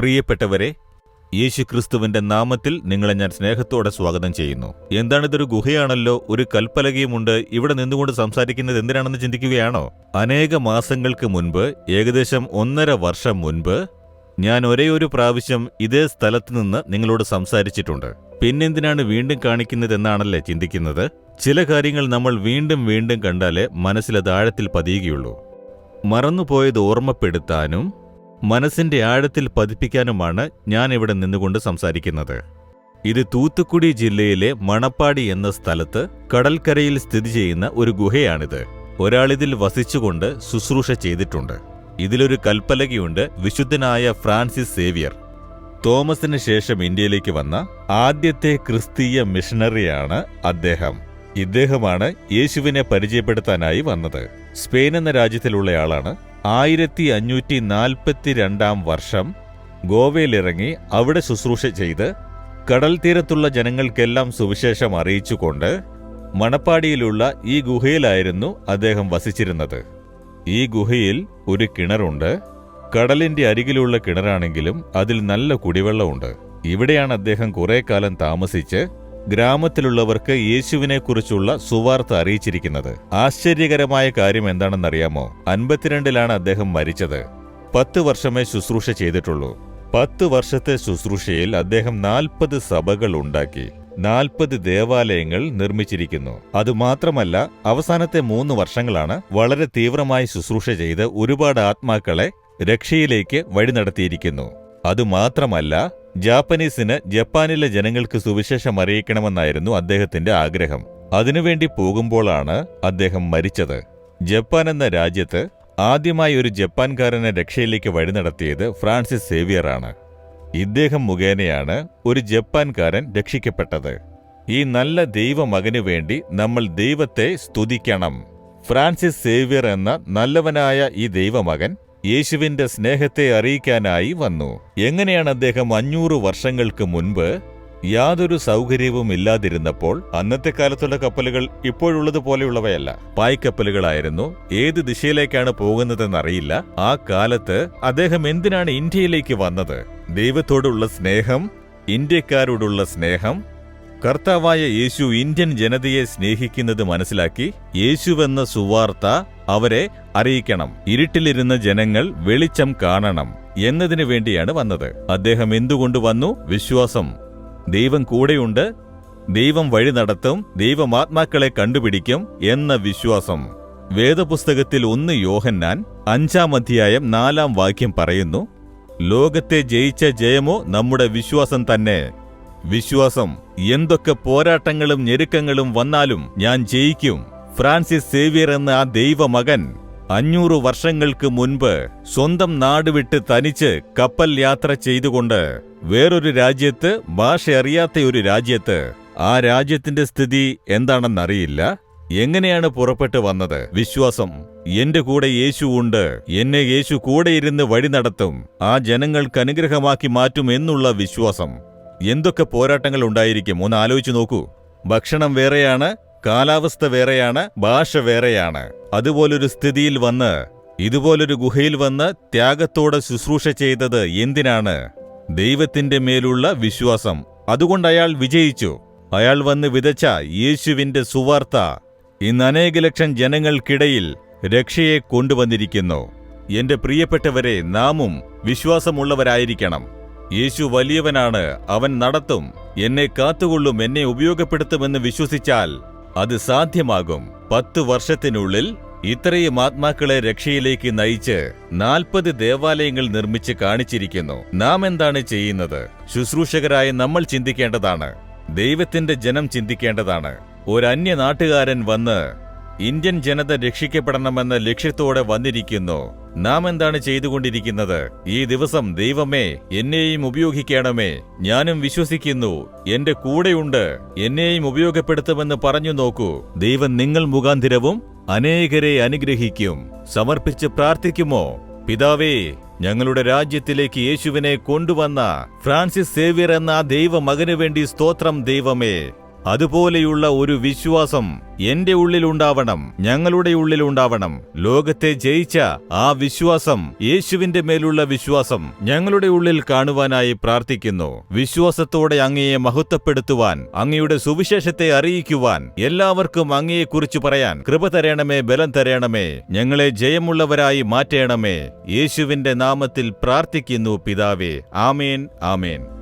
പ്രിയപ്പെട്ടവരെ യേശുക്രിസ്തുവിന്റെ നാമത്തിൽ നിങ്ങളെ ഞാൻ സ്നേഹത്തോടെ സ്വാഗതം ചെയ്യുന്നു. എന്താണിതൊരു ഗുഹയാണല്ലോ? ഒരു കൽപ്പലകയുമുണ്ട്. ഇവിടെ നിന്നുകൊണ്ട് സംസാരിക്കുന്നത് എന്തിനാണെന്ന് ചിന്തിക്കുകയാണോ? അനേക മാസങ്ങൾക്ക് മുൻപ് ഏകദേശം ഒന്നര വർഷം മുൻപ് ഞാൻ ഒരേയൊരു ഒരു പ്രാവശ്യം ഇതേ സ്ഥലത്ത് നിന്ന് നിങ്ങളോട് സംസാരിച്ചിട്ടുണ്ട്. പിന്നെന്തിനാണ് വീണ്ടും കാണിക്കുന്നത് എന്നാണല്ലേ ചിന്തിക്കുന്നത്? ചില കാര്യങ്ങൾ നമ്മൾ വീണ്ടും വീണ്ടും കണ്ടാലേ മനസ്സിലത് ആഴത്തിൽ പതിയുകയുള്ളൂ. മറന്നുപോയത് ഓർമ്മപ്പെടുത്താനും മനസ്സിന്റെ ആഴത്തിൽ പതിപ്പിക്കാനുമാണ് ഞാൻ ഇവിടെ നിന്നുകൊണ്ട് സംസാരിക്കുന്നത്. ഇത് തൂത്തുക്കുടി ജില്ലയിലെ മണപ്പാടി എന്ന സ്ഥലത്ത് കടൽക്കരയിൽ സ്ഥിതി ചെയ്യുന്ന ഒരു ഗുഹയാണിത്. ഒരാളിതിൽ വസിച്ചുകൊണ്ട് ശുശ്രൂഷ ചെയ്തിട്ടുണ്ട്. ഇതിലൊരു കൽപ്പലകയുണ്ട് വിശുദ്ധനായ ഫ്രാൻസിസ് സേവിയർ. തോമസിന് ശേഷം ഇന്ത്യയിലേക്ക് വന്ന ആദ്യത്തെ ക്രിസ്തീയ മിഷണറിയാണ് അദ്ദേഹം. ഇദ്ദേഹമാണ് യേശുവിനെ പരിചയപ്പെടുത്താനായി വന്നത്. സ്പെയിൻ എന്ന രാജ്യത്തിലുള്ളയാളാണ് ആയിരത്തി അഞ്ഞൂറ്റി നാൽപ്പത്തിരണ്ടാം വർഷം ഗോവയിലിറങ്ങി അവിടെ ശുശ്രൂഷ ചെയ്ത് കടൽ തീരത്തുള്ള ജനങ്ങൾക്കെല്ലാം സുവിശേഷം അറിയിച്ചുകൊണ്ട് മണപ്പാടിയിലുള്ള ഈ ഗുഹയിലായിരുന്നു അദ്ദേഹം വസിച്ചിരുന്നത്. ഈ ഗുഹയിൽ ഒരു കിണറുണ്ട്. കടലിന്റെ അരികിലുള്ള കിണറാണെങ്കിലും അതിൽ നല്ല കുടിവെള്ളമുണ്ട്. ഇവിടെയാണ് അദ്ദേഹം കുറെ കാലം താമസിച്ച് ഗ്രാമത്തിലുള്ളവർക്ക് യേശുവിനെക്കുറിച്ചുള്ള സുവാർത്ത അറിയിച്ചിരിക്കുന്നത്. ആശ്ചര്യകരമായ കാര്യം എന്താണെന്നറിയാമോ? അൻപത്തിരണ്ടിലാണ് അദ്ദേഹം മരിച്ചത്. പത്ത് വർഷമേ ശുശ്രൂഷ ചെയ്തിട്ടുള്ളൂ. പത്ത് വർഷത്തെ ശുശ്രൂഷയിൽ അദ്ദേഹം നാൽപ്പത് സഭകൾ ഉണ്ടാക്കി. നാൽപ്പത് ദേവാലയങ്ങൾ നിർമ്മിച്ചിരിക്കുന്നു. അതുമാത്രമല്ല അവസാനത്തെ മൂന്ന് വർഷങ്ങളാണ് വളരെ തീവ്രമായി ശുശ്രൂഷ ചെയ്ത് ഒരുപാട് ആത്മാക്കളെ രക്ഷയിലേക്ക് വഴി നടത്തിയിരിക്കുന്നു അതുമാത്രമല്ല ജാപ്പനീസിന് ജപ്പാനിലെ ജനങ്ങൾക്ക് സുവിശേഷം അറിയിക്കണമെന്നായിരുന്നു അദ്ദേഹത്തിന്റെ ആഗ്രഹം. അതിനുവേണ്ടി പോകുമ്പോഴാണ് അദ്ദേഹം മരിച്ചത്. ജപ്പാൻ എന്ന രാജ്യത്ത് ആദ്യമായി ഒരു ജപ്പാൻകാരനെ രക്ഷയിലേക്ക് വഴി നടത്തിയത് ഫ്രാൻസിസ് സേവിയറാണ് ഇദ്ദേഹം മുഖേനയാണ് ഒരു ജപ്പാൻകാരൻ രക്ഷിക്കപ്പെട്ടത്. ഈ നല്ല ദൈവമകനു വേണ്ടി നമ്മൾ ദൈവത്തെ സ്തുതിക്കണം. ഫ്രാൻസിസ് സേവ്യർ എന്ന നല്ലവനായ ഈ ദൈവമകൻ യേശുവിന്റെ സ്നേഹത്തെ അറിയിക്കാനായി വന്നു. എങ്ങനെയാണ് അദ്ദേഹം അഞ്ഞൂറ് വർഷങ്ങൾക്ക് മുൻപ് യാതൊരു സൗകര്യവും ഇല്ലാതിരുന്നപ്പോൾ അന്നത്തെ കാലത്തുള്ള കപ്പലുകൾ ഇപ്പോഴുള്ളത് പോലെയുള്ളവയല്ല. പായ്ക്കപ്പലുകളായിരുന്നു. ഏത് ദിശയിലേക്കാണ് പോകുന്നതെന്നറിയില്ല. ആ കാലത്ത് അദ്ദേഹം എന്തിനാണ് ഇന്ത്യയിലേക്ക് വന്നത്? ദൈവത്തോടുള്ള സ്നേഹം ഇന്ത്യക്കാരോടുള്ള സ്നേഹം കർത്താവായ യേശു ഇന്ത്യൻ ജനതയെ സ്നേഹിക്കുന്നത് മനസ്സിലാക്കി യേശുവെന്ന സുവാർത്ത അവരെ അറിയിക്കണം. ഇരുട്ടിലിരുന്ന ജനങ്ങൾ വെളിച്ചം കാണണം എന്നതിനു വേണ്ടിയാണ് വന്നത്. അദ്ദേഹം എന്തുകൊണ്ട് വന്നു? വിശ്വാസം. ദൈവം കൂടെയുണ്ട്. ദൈവം വഴി നടത്തും. ദൈവമാത്മാക്കളെ കണ്ടുപിടിക്കും എന്ന വിശ്വാസം. വേദപുസ്തകത്തിൽ ഒന്ന് യോഹന്നാൻ അഞ്ചാം അധ്യായം നാലാം വാക്യം പറയുന്നു ലോകത്തെ ജയിച്ച ജയമോ നമ്മുടെ വിശ്വാസം തന്നെ. വിശ്വാസം. എന്തൊക്കെ പോരാട്ടങ്ങളും ഞെരുക്കങ്ങളും വന്നാലും ഞാൻ ജയിക്കും. ഫ്രാൻസിസ് സേവിയർ എന്ന ആ ദൈവമകൻ അഞ്ഞൂറ് വർഷങ്ങൾക്ക് മുൻപ് സ്വന്തം നാട് വിട്ട് തനിച്ച് കപ്പൽ യാത്ര ചെയ്തുകൊണ്ട് വേറൊരു രാജ്യത്ത് ഭാഷ അറിയാത്ത ഒരു രാജ്യത്ത്. ആ രാജ്യത്തിന്റെ സ്ഥിതി എന്താണെന്നറിയില്ല. എങ്ങനെയാണ് പുറപ്പെട്ടു വന്നത്? വിശ്വാസം. എന്റെ കൂടെ യേശു ഉണ്ട്. എന്നെ യേശു കൂടെയിരുന്ന് വഴി നടത്തും. ആ ജനങ്ങൾക്ക് അനുഗ്രഹമാക്കി മാറ്റും എന്നുള്ള വിശ്വാസം. എന്തൊക്കെ പോരാട്ടങ്ങൾ ഉണ്ടായിരിക്കും? ഒന്ന് ആലോചിച്ചു നോക്കൂ. ഭക്ഷണം വേറെയാണ് കാലാവസ്ഥ വേറെയാണ് ഭാഷ വേറെയാണ്. അതുപോലൊരു സ്ഥിതിയിൽ വന്ന് ഇതുപോലൊരു ഗുഹയിൽ വന്ന് ത്യാഗത്തോടെ ശുശ്രൂഷ ചെയ്തത് എന്തിനാണ്? ദൈവത്തിന്റെ മേലുള്ള വിശ്വാസം. അതുകൊണ്ട് അയാൾ വിജയിച്ചു. അയാൾ വന്ന് വിതച്ച യേശുവിന്റെ സുവാർത്ത ഇന്ന് അനേക ലക്ഷം ജനങ്ങൾക്കിടയിൽ രക്ഷയെ കൊണ്ടുവന്നിരിക്കുന്നു. എന്റെ പ്രിയപ്പെട്ടവരെ നാമും വിശ്വാസമുള്ളവരായിരിക്കണം. യേശു വലിയവനാണ് അവൻ നടത്തും എന്നെ കാത്തുകൊള്ളും എന്നെ ഉപയോഗപ്പെടുത്തുമെന്ന് വിശ്വസിച്ചാൽ അത് സാധ്യമാകും. പത്ത് വർഷത്തിനുള്ളിൽ ഇത്രയും ആത്മാക്കളെ രക്ഷയിലേക്ക് നയിച്ച് നാൽപ്പത് ദേവാലയങ്ങൾ നിർമ്മിച്ച് കാണിച്ചിരിക്കുന്നു. നാം എന്താണ് ചെയ്യുന്നത്? ശുശ്രൂഷകരായ നമ്മൾ ചിന്തിക്കേണ്ടതാണ്. ദൈവത്തിന്റെ ജനം ചിന്തിക്കേണ്ടതാണ്. ഒരു നാട്ടുകാരൻ വന്ന് ഇന്ത്യൻ ജനത രക്ഷിക്കപ്പെടണമെന്ന ലക്ഷ്യത്തോടെ വന്നിരിക്കുന്നു. നാം എന്താണ് ചെയ്തുകൊണ്ടിരിക്കുന്നത്? ഈ ദിവസം ദൈവമേ എന്നെയും ഉപയോഗിക്കണമേ. ഞാനും വിശ്വസിക്കുന്നു എന്റെ കൂടെയുണ്ട്. എന്നെയും ഉപയോഗപ്പെടുത്തുമെന്ന് പറഞ്ഞു നോക്കൂ. ദൈവം നിങ്ങൾ മുഖാന്തിരവും അനേകരെ അനുഗ്രഹിക്കും. സമർപ്പിച്ച് പ്രാർത്ഥിക്കുമോ? പിതാവേ ഞങ്ങളുടെ രാജ്യത്തിലേക്ക് യേശുവിനെ കൊണ്ടുവന്ന ഫ്രാൻസിസ് സേവ്യർ എന്ന ദൈവ ദൈവമകനു വേണ്ടി സ്തോത്രം ദൈവമേ. അതുപോലെയുള്ള ഒരു വിശ്വാസം എന്റെ ഉള്ളിലുണ്ടാവണം ഞങ്ങളുടെ ഉള്ളിലുണ്ടാവണം ലോകത്തെ ജയിച്ച ആ വിശ്വാസം യേശുവിന്റെ മേലുള്ള വിശ്വാസം ഞങ്ങളുടെ ഉള്ളിൽ കാണുവാനായി പ്രാർത്ഥിക്കുന്നു. വിശ്വാസത്തോടെ അങ്ങയെ മഹത്വപ്പെടുത്തുവാൻ അങ്ങയുടെ സുവിശേഷത്തെ അറിയിക്കുവാൻ എല്ലാവർക്കും അങ്ങയെക്കുറിച്ച് പറയാൻ കൃപ തരണമേ ബലം തരണമേ ഞങ്ങളെ ജയമുള്ളവരായി മാറ്റേണമേ. യേശുവിന്റെ നാമത്തിൽ പ്രാർത്ഥിക്കുന്നു പിതാവേ. ആമേൻ ആമേൻ.